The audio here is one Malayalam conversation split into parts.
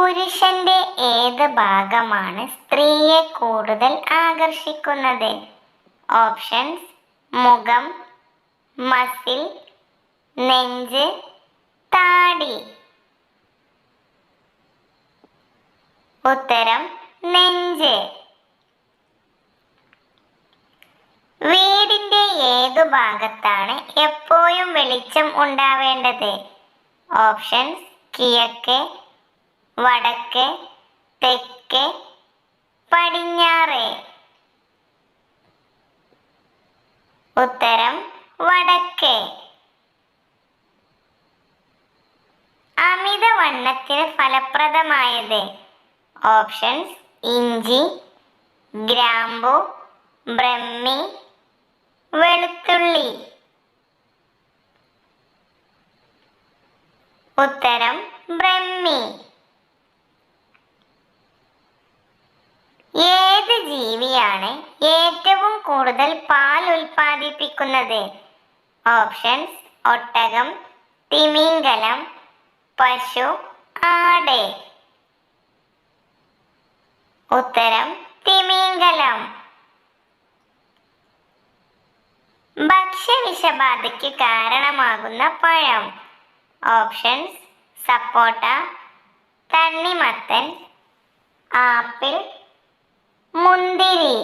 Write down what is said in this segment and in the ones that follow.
പുരുഷന്റെ ഏത് ഭാഗമാണ് സ്ത്രീയെ കൂടുതൽ ആകർഷിക്കുന്നത്. ഓപ്ഷൻസ് മുഖം മസിൽ നെഞ്ച് താടി. ഉത്തരം നെഞ്ച്. വീടിന്റെ ഏതു ഭാഗത്താണ് എപ്പോഴും വെളിച്ചം ഉണ്ടാവേണ്ടത്. ഓപ്ഷൻസ് കിഴക്ക്. വടക്ക് തെക്ക് പടിഞ്ഞാറ്. ഉത്തരം വടക്ക്. അമിതവണ്ണത്തിന് ഫലപ്രദമായത് ഓപ്ഷൻസ് ഇഞ്ചി ഗ്രാമ്പു ബ്രഹ്മി വെളുത്തുള്ളി. ഉത്തരം ബ്രഹ്മി. ഏത് ജീവിയാണ് ഏറ്റവും കൂടുതൽ പാൽ ഉൽപ്പാദിപ്പിക്കുന്നത്? ഓപ്ഷൻസ് ഒട്ടകം തിമിംഗലം പശു ആട്. ഉത്തരം തിമിംഗലം. ഭക്ഷ്യവിഷബാധയ്ക്ക് കാരണമാകുന്ന പഴം. ഓപ്ഷൻസ് സപ്പോട്ട തണ്ണിമത്തൻ ആപ്പിൾ മുന്തിരി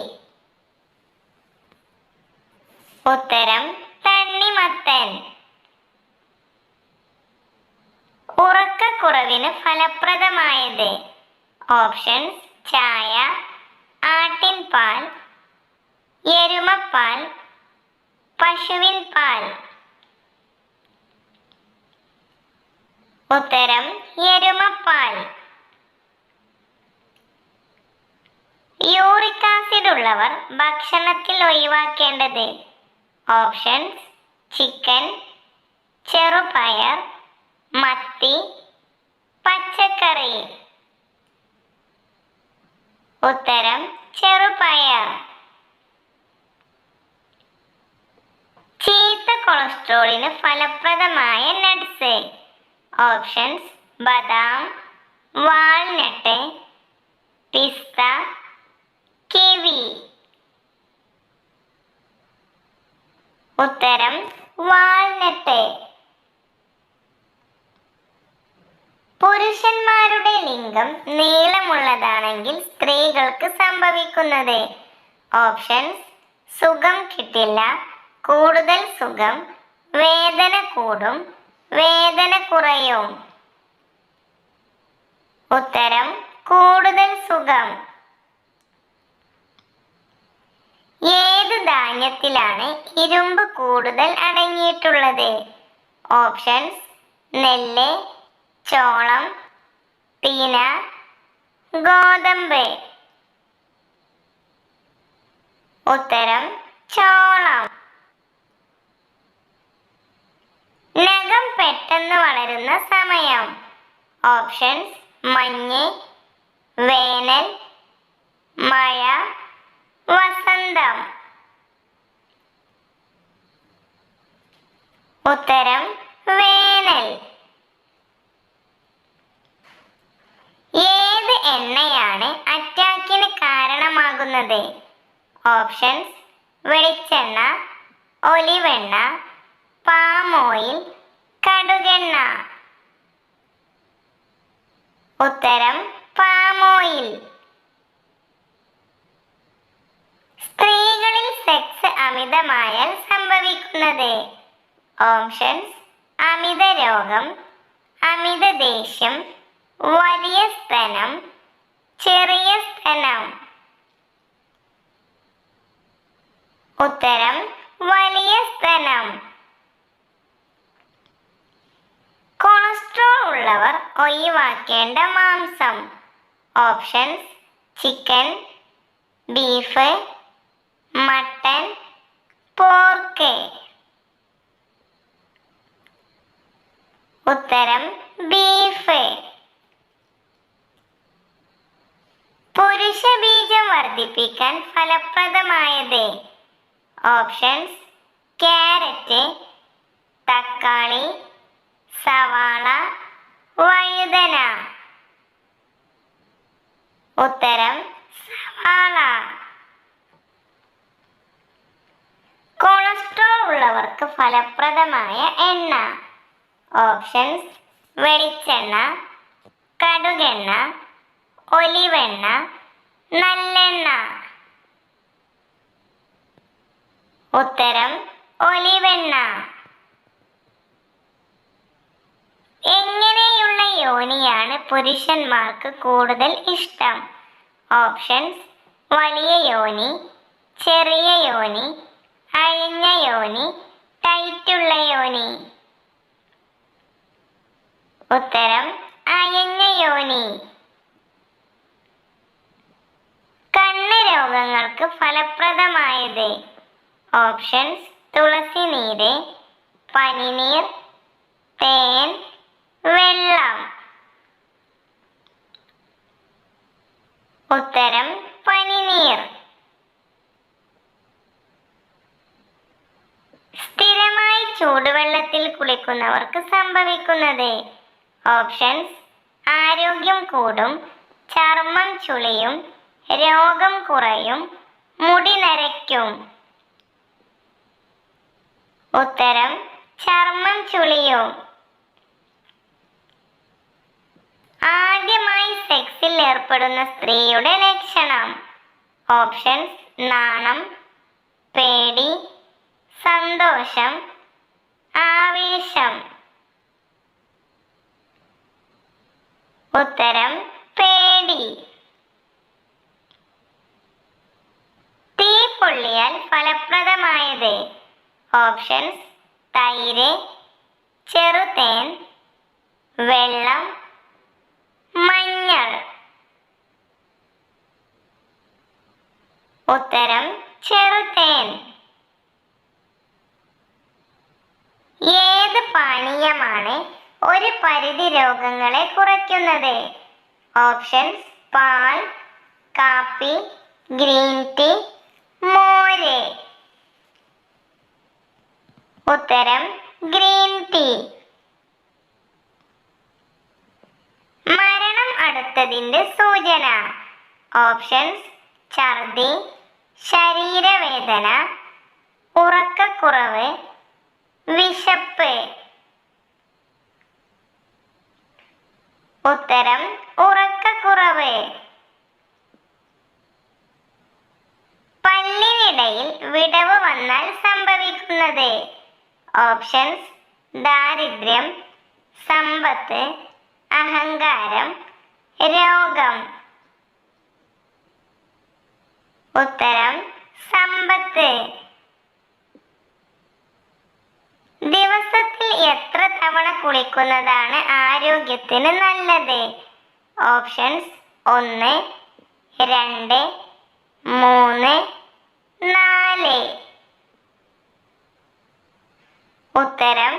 ഉത്തരം തണ്ണിമത്തൻ ഉറക്കക്കുറവിന് ഫലപ്രദമായത് ഓപ്ഷൻസ് ചായ ആട്ടിൻ പാൽ എരുമപ്പാൽ പശുവിൻ പാൽ. ഉത്തരം എരുമപ്പാൽ. യൂറിക് ആസിഡ് ഉള്ളവർ ഭക്ഷണത്തിൽ ഒഴിവാക്കേണ്ടത്. ഓപ്ഷൻസ് ചിക്കൻ ഉത്തരം ചെറുപയർ. ചീത്ത കൊളസ്ട്രോളിന് ഫലപ്രദമായ നട്ട്സ്. ഓപ്ഷൻസ് ബദാം വാൾനട്ട് പിസ്ത കിവി. ഉത്തരം വാൾനട്ട്. പുരുഷന്മാരുടെ ലിംഗം നീളമുള്ളതാണെങ്കിൽ സ്ത്രീകൾക്ക് സംഭവിക്കുന്നത്. ഓപ്ഷൻസ് സുഖം കിട്ടില്ല കൂടുതൽ സുഖം വേദന കൂടും വേദന കുറയും. ഉത്തരം കൂടുതൽ സുഖം. ഏത് ധാന്യത്തിലാണ് ഇരുമ്പ് കൂടുതൽ അടങ്ങിയിട്ടുള്ളത്? ഓപ്ഷൻസ് നെല്ല് ചോളം പീന ഗോതമ്പ്. ഉത്തരം ചോളം. നഖം പെട്ടെന്ന് വളരുന്ന സമയം. ഓപ്ഷൻസ് മഞ്ഞ് വേനൽ മഴ വസന്തം. ഉത്തരം വേനൽ. കാരണമാകുന്നത് ഓപ്ഷൻസ് വെളിച്ചെണ്ണ ഒലിവെണ്ണ പാം ഓയിൽ കടുകെണ്ണ. ഉത്തരം പാം ഓയിൽ സ്ത്രീകളിൽ സെക്സ് അമിതമായാൽ സംഭവിക്കുന്നത്. ഓപ്ഷൻസ് അമിത രോഗം അമിത ദേഷ്യം വലിയ സ്തനം ചെറിയ സ്തനം. ഉത്തരം വലിയ സ്തനം. കൊളസ്ട്രോൾ ഉള്ളവർ ഒഴിവാക്കേണ്ട മാംസം. Options chicken beef mutton pork. ഉത്തരം ബീഫ്. പുരുഷ ബീജം വർദ്ധിപ്പിക്കാൻ ഫലപ്രദമായത് ഓപ്ഷൻസ് ക്യാരറ്റ് തക്കാളി സവാള വഴുതന. ഉത്തരം സവാള. കൊളസ്ട്രോൾ ഉള്ളവർക്ക് ഫലപ്രദമായ എണ്ണ. ഓപ്ഷൻസ് വെളിച്ചെണ്ണ കടുകെണ്ണ ഒലിവെണ്ണ നല്ലെണ്ണ. ഉത്തരം ഒലിവെണ്ണ. എങ്ങനെയുള്ള യോനിയാണ് പുരുഷന്മാർക്ക് കൂടുതൽ ഇഷ്ടം? ഓപ്ഷൻസ് വലിയ യോനി ചെറിയ യോനി അഴിഞ്ഞ യോനി ടൈറ്റുള്ള യോനി. ഉത്തരം അയഞ്ഞ യോനി. കണ്ണ് രോഗങ്ങൾക്ക് ഫലപ്രദമായത്. ഓപ്ഷൻസ് തുളസി നീര് പനിനീർ തേൻ വെള്ളം. ഉത്തരം പനിനീർ. സ്ഥിരമായി ചൂടുവെള്ളത്തിൽ കുളിക്കുന്നവർക്ക് സംഭവിക്കുന്നത്. ഓപ്ഷൻസ് ആരോഗ്യം കൂടും ചർമ്മം ചുളിയും രോഗം കുറയും മുടി നരയ്ക്കും. ഉത്തരം ചർമ്മം ചുളിയോ. ആദ്യമായി സെക്സിൽ ഏർപ്പെടുന്ന സ്ത്രീയുടെ ലക്ഷണം. ഓപ്ഷൻസ് നാണം പേടി സന്തോഷം ആവേശം. ഉത്തരം പേടി. തീ പൊള്ളിയാൽ ഫലപ്രദമായത്. ഓപ്ഷൻസ്. തൈര് ചെറുതേൻ വെള്ളം മഞ്ഞൾ. ഉത്തരം ചെറുതേൻ. ഏത് പാനീയമാണ് ഒരു പരിധി രോഗങ്ങളെ കുറയ്ക്കുന്നത്? ഓപ്ഷൻസ് പാൽ കാപ്പി ഗ്രീൻ ടീ മോര്. ഉത്തരം ഗ്രീൻ ടീ. മരണം അടുത്തതിന്റെ സൂചന. ഓപ്ഷൻസ് ഛർദി ശരീരവേദന ഉറക്കക്കുറവ് വിശപ്പ്. ഉത്തരം ഉറക്കക്കുറവ്. പല്ലിനിടയിൽ വിടവ് വന്നാൽ സംഭവിക്കുന്നത്. ഓപ്ഷൻസ് ദാരിദ്ര്യം സമ്പത്ത് അഹങ്കാരം രോഗം. ഉത്തരം സമ്പത്ത്. ദിവസത്തിൽ എത്ര തവണ കുളിക്കുന്നതാണ് ആരോഗ്യത്തിന് നല്ലത്? ഓപ്ഷൻസ് ഒന്ന് രണ്ട് മൂന്ന് നാല്. ഉത്തരം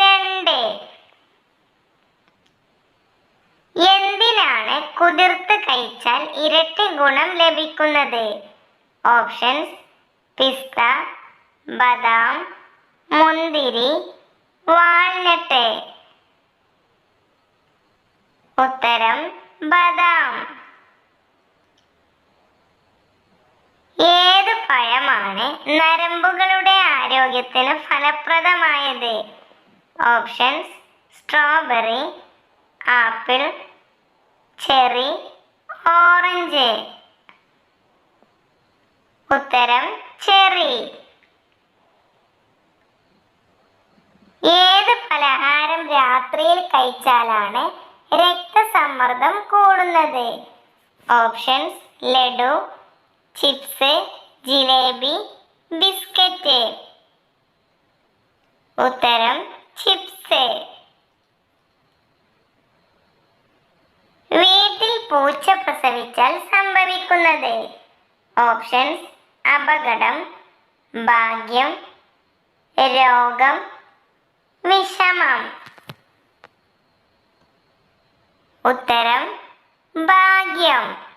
രണ്ട്. എന്തിനാണ് കുതിർത്ത് കഴിച്ചാൽ ഇരട്ടി ഗുണം ലഭിക്കുന്നത്? ഓപ്ഷൻസ് പിസ്ത ബദാം മുന്തിരി വാൾനട്ട്. ഉത്തരം ബദാം. ഏത് പഴമാണ് നരമ്പുകളുടെ ആരോഗ്യത്തിന് ഫലപ്രദമായത് options strawberry apple cherry orange. ഉത്തരം ചെറി. ഏത് പലഹാരം രാത്രിയിൽ കഴിച്ചാലാണ് രക്തസമ്മർദ്ദം കൂടുന്നത്? Options laddu chips jalebi biscuit. ഉത്തരം ചിപ്സ്. വീട്ടിൽ പൂച്ച പ്രസവിച്ചാൽ സംഭവിക്കുന്നത്. ഓപ്ഷൻസ് അപകടം ഭാഗ്യം രോഗം വിഷമം. ഉത്തരം ഭാഗ്യം.